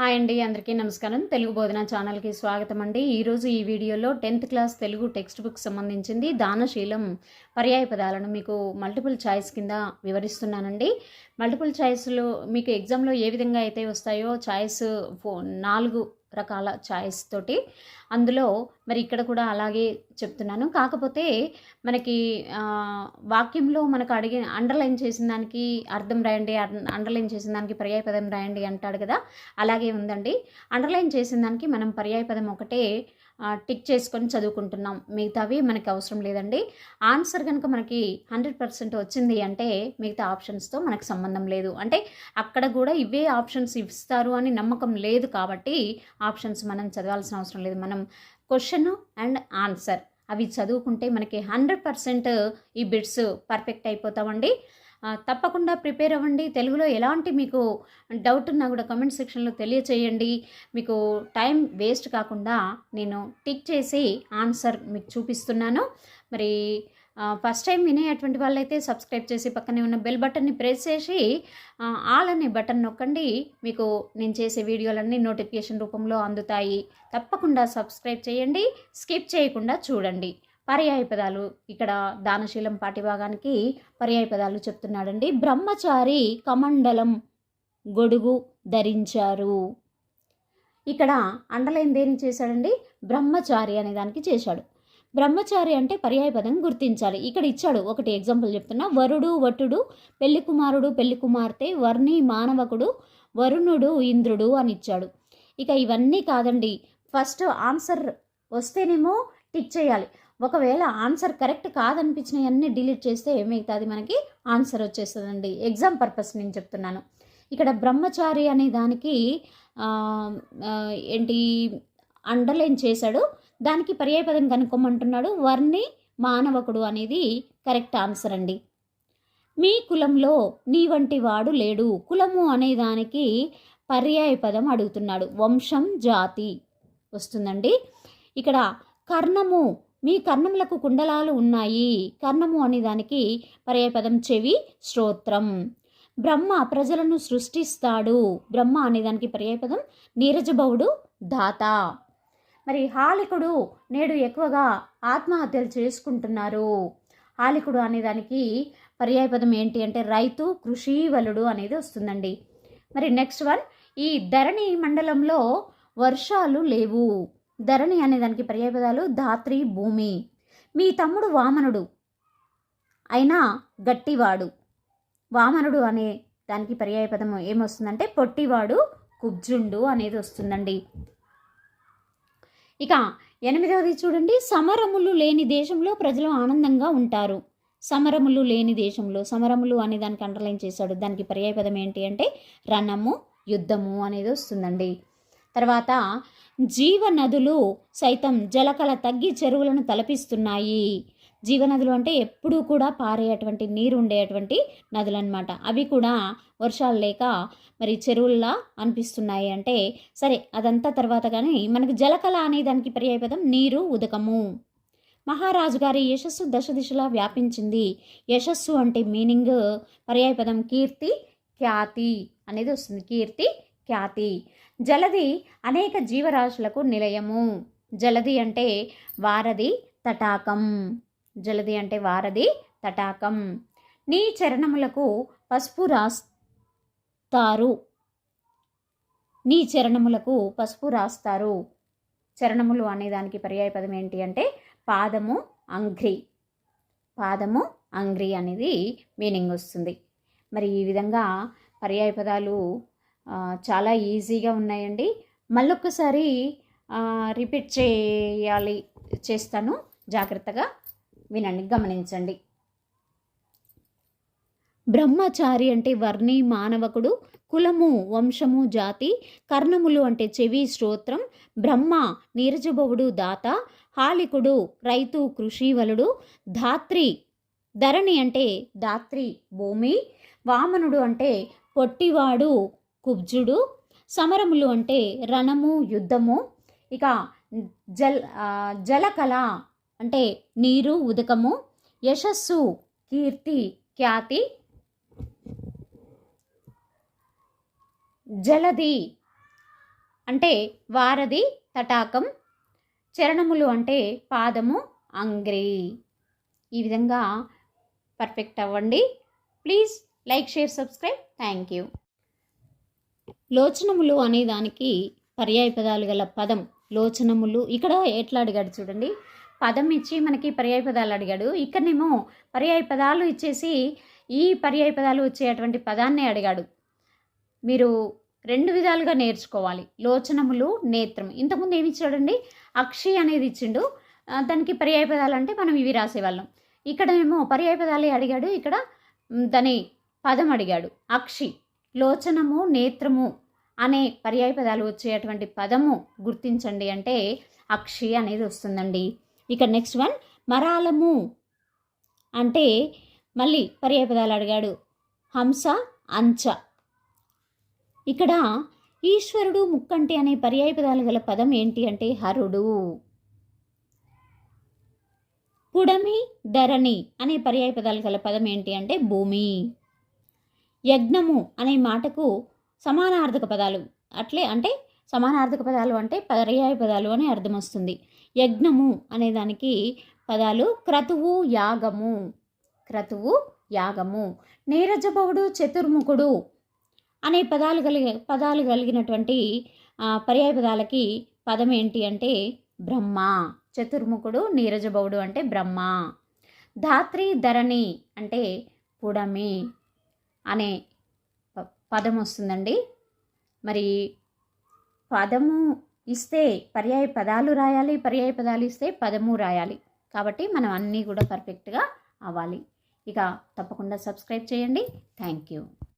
Hi అండి అందరికీ నమస్కారం. తెలుగు బోధన ఛానల్కి స్వాగతం అండి ఈరోజు ఈ వీడియోలో tenth class Telugu text book సంబంధించింది దానశీలం పర్యాయ పదాలను మీకు మల్టిపుల్ ఛాయిస్ కింద వివరిస్తున్నానండి. మల్టిపుల్ ఛాయిస్లో మీకు ఎగ్జామ్లో ఏ విధంగా అయితే వస్తాయో ఛాయిస్ ఫో నాలుగు రకాల చాయిస్ తోటి. అందులో మరి ఇక్కడ కూడా అలాగే చెప్తున్నాను. కాకపోతే మనకి వాక్యంలో మనకు అడిగి అండర్లైన్ చేసిన దానికి అర్థం రాయండి అండర్లైన్ చేసిన దానికి పర్యాయపదం రాయండి అంటాడు కదా. అలాగే ఉందండి. అండర్లైన్ చేసిన దానికి మనం పర్యాయపదం ఒకటే టిక్ చేసుకొని చదువుకుంటున్నాం. మిగతావి మనకి అవసరం లేదండి. ఆన్సర్ కనుక మనకి హండ్రెడ్ పర్సెంట్ వచ్చింది అంటే మిగతా ఆప్షన్స్తో మనకు సంబంధం లేదు. అంటే అక్కడ కూడా ఇవే ఆప్షన్స్ ఇస్తారు అని నమ్మకం లేదు కాబట్టి ఆప్షన్స్ మనం చదవాల్సిన అవసరం లేదు. మనం క్వశ్చన్ అండ్ ఆన్సర్. అవి చదువుకుంటే మనకి హండ్రెడ్ పర్సెంట్ ఈ బిట్స్ పర్ఫెక్ట్ అయిపోతామండి తప్పకుండా ప్రిపేర్ అవ్వండి. తెలుగులో ఎలాంటి మీకు డౌట్ ఉన్నా కూడా కమెంట్ సెక్షన్లో తెలియచేయండి. మీకు టైం వేస్ట్ కాకుండా నేను టిక్ చేసి ఆన్సర్ మీకు చూపిస్తున్నాను. మరి ఫస్ట్ టైం వినేటువంటి వాళ్ళైతే సబ్స్క్రైబ్ చేసి పక్కనే ఉన్న బెల్ బటన్ని ప్రెస్ చేసి ఆల్ అనే బటన్ నొక్కండి. మీకు నేను చేసే వీడియోలన్నీ నోటిఫికేషన్ రూపంలో అందుతాయి. తప్పకుండా సబ్స్క్రైబ్ చేయండి. స్కిప్ చేయకుండా చూడండి. పర్యాయ పదాలు ఇక్కడ దానశీలం పాఠ్యభాగానికి పర్యాయ పదాలు చెప్తున్నాడండి. బ్రహ్మచారి కమండలం గొడుగు ధరించారు. ఇక్కడ అండలైన్ దేని చేశాడండి? బ్రహ్మచారి అనే దానికి చేశాడు. బ్రహ్మచారి అంటే పర్యాయ పదం గుర్తించాలి. ఇక్కడ ఇచ్చాడు ఒకటి ఎగ్జాంపుల్ చెప్తున్నా. వరుడు వటుడు పెళ్ళి కుమారుడు పెళ్ళి కుమార్తె వర్ణి మానవకుడు వరుణుడు ఇంద్రుడు అని ఇచ్చాడు. ఇక ఇవన్నీ కాదండి. ఫస్ట్ ఆన్సర్ వస్తేనేమో టిక్ చేయాలి. ఒకవేళ ఆన్సర్ కరెక్ట్ కాదనిపించినవన్నీ డిలీట్ చేస్తే మిగతాది మనకి? ఆన్సర్ వచ్చేస్తుందండి. ఎగ్జామ్ పర్పస్ నేను చెప్తున్నాను. ఇక్కడ బ్రహ్మచారి అనే దానికి ఏంటి అండర్లైన్ చేశాడు. దానికి పర్యాయపదం కనుక్కోమంటున్నాడు. వర్ణి మానవకుడు అనేది కరెక్ట్ ఆన్సర్ అండి. మీ కులంలో నీ వంటి వాడు లేడు. కులము అనే దానికి పర్యాయ పదం అడుగుతున్నాడు. వంశం జాతి వస్తుందండి. ఇక్కడ కర్ణము మీ కర్ణములకు కుండలాలు ఉన్నాయి. కర్ణము అనేదానికి పర్యాయపదం చెవి శ్రోత్రం బ్రహ్మ ప్రజలను సృష్టిస్తాడు. బ్రహ్మ అనేదానికి పర్యాయపదం నీరజభవుడు దాత. మరి హాలికుడు నేడు ఎక్కువగా ఆత్మహత్యలు చేసుకుంటున్నారు. హాలికుడు అనేదానికి పర్యాయపదం ఏంటి అంటే రైతు కృషివలుడు అనేది వస్తుందండి. మరి నెక్స్ట్ వన్ ఈ ధరణి మండలంలో వర్షాలు లేవు. ధరణి అనే దానికి పర్యాయపదాలు ధాత్రి భూమి. మీ తమ్ముడు వామనుడు. అయినా గట్టివాడు. వామనుడు అనే దానికి పర్యాయపదం ఏమొస్తుందంటే పొట్టివాడు కుబ్జుండు అనేది వస్తుందండి. ఇక ఎనిమిదవది చూడండి. సమరములు లేని దేశంలో ప్రజలు ఆనందంగా ఉంటారు. సమరములు లేని దేశంలో సమరములు అనే దానికి అండర్లైన్ చేశాడు. దానికి పర్యాయపదం ఏంటి అంటే రణము యుద్ధము అనేది వస్తుందండి. తర్వాత జీవనదులు సైతం జలకళ తగ్గి చెరువులను తలపిస్తున్నాయి. జీవనదులు అంటే ఎప్పుడూ కూడా పారేటువంటి నీరు ఉండేటువంటి నదులు అనమాట అవి కూడా వర్షాలు లేక మరి చెరువుల్లా అనిపిస్తున్నాయి అంటే సరే అదంతా తర్వాత కానీ మనకి జలకళ అనే దానికి పర్యాయపదం నీరు ఉదకము. మహారాజు గారి యశస్సు దశ దిశలా వ్యాపించింది. యశస్సు అంటే మీనింగ్ పర్యాయపదం కీర్తి ఖ్యాతి అనేది వస్తుంది. కీర్తి ఖ్యాతి. జలది అనేక జీవరాశులకు నిలయము. జలది అంటే వారధి తటాకం. జలది అంటే వారధి తటాకం. నీ చరణములకు పసుపు రాస్తారు. నీ చరణములకు పసుపు రాస్తారు. చరణములు అనేదానికి పర్యాయ పర్యాయపదం ఏంటి అంటే పాదము అంగ్రి పాదము అంగ్రి అనేది మీనింగ్ వస్తుంది. మరి ఈ విధంగా పర్యాయ పదాలు చాలా ఈజీగా ఉన్నాయండి. మళ్ళొక్కసారి రిపీట్ చేయాలి చేస్తాను. జాగ్రత్తగా వినండి గమనించండి. బ్రహ్మచారి అంటే వర్ణి మానవకుడు కులము వంశము జాతి కర్ణములు అంటే చెవి శ్రోత్రం బ్రహ్మ నీరజభవుడు దాత హాలికుడు రైతు కృషివలుడు ధాత్రి ధరణి అంటే ధాత్రి భూమి వామనుడు అంటే పొట్టివాడు కుబ్జుడు. సమరములు అంటే రణము యుద్ధము. ఇక జల్ జలకళ అంటే నీరు ఉదకము. యశస్సు కీర్తి ఖ్యాతి. జలది అంటే వారధి తటాకం. చరణములు అంటే పాదము అంగ్రి. ఈ విధంగా పర్ఫెక్ట్ అవ్వండి. Please like share subscribe. Thank you. లోచనములు అనే దానికి పర్యాయ పదాలు గల పదం లోచనములు. ఇక్కడ ఎట్లా అడిగాడు చూడండి. పదం ఇచ్చి మనకి పర్యాయ పదాలు అడిగాడు. ఇక్కడనేమో పర్యాయ పదాలు ఇచ్చేసి ఈ పర్యాయ పదాలు వచ్చేటువంటి పదాన్ని అడిగాడు. మీరు రెండు విధాలుగా నేర్చుకోవాలి. లోచనములు నేత్రం. ఇంతకుముందు ఏమి ఇచ్చాడండి? అక్షి అనేది ఇచ్చిండు. దానికి పర్యాయ పదాలు అంటే మనం ఇవి రాసేవాళ్ళం. ఇక్కడేమో పర్యాయ పదాలే అడిగాడు. ఇక్కడ దాని పదం అడిగాడు. అక్షి. లోచనము నేత్రము అనే పర్యాయ పదాలు వచ్చేటువంటి పదము గుర్తించండి అంటే అక్షి అనేది వస్తుందండి. ఇక నెక్స్ట్ వన్ మరాలము అంటే మళ్ళీ పర్యాయ పదాలు అడిగాడు. హంస అంచ. ఇక్కడ ఈశ్వరుడు ముక్కంటి అనే పర్యాయ పదాలు గల పదం ఏంటి అంటే హరుడు. పుడమి ధరణి అనే పర్యాయ పదాలు గల పదం ఏంటి అంటే భూమి. యజ్ఞము అనే మాటకు సమానార్థక పదాలు. అట్లే అంటే సమానార్థక పదాలు అంటే పర్యాయ పదాలు అని అర్థం వస్తుంది. యజ్ఞము అనే దానికి పదాలు క్రతువు యాగము. క్రతువు యాగము. నీరజభవుడు చతుర్ముఖుడు అనే పదాలు కలిగి పదాలు కలిగినటువంటి పర్యాయ పదాలకి పదం ఏంటి అంటే బ్రహ్మ. చతుర్ముఖుడు నీరజభవుడు అంటే బ్రహ్మ. ధాత్రి ధరణి అంటే పుడమి. అనే ప- పదం వస్తుందండి. మరి పదము ఇస్తే పర్యాయ పదాలు రాయాలి పర్యాయ పదాలు ఇస్తే పదము రాయాలి. కాబట్టి మనం అన్నీ కూడా పర్ఫెక్ట్గా అవ్వాలి. ఇక తప్పకుండా సబ్స్క్రైబ్ చేయండి. Thank you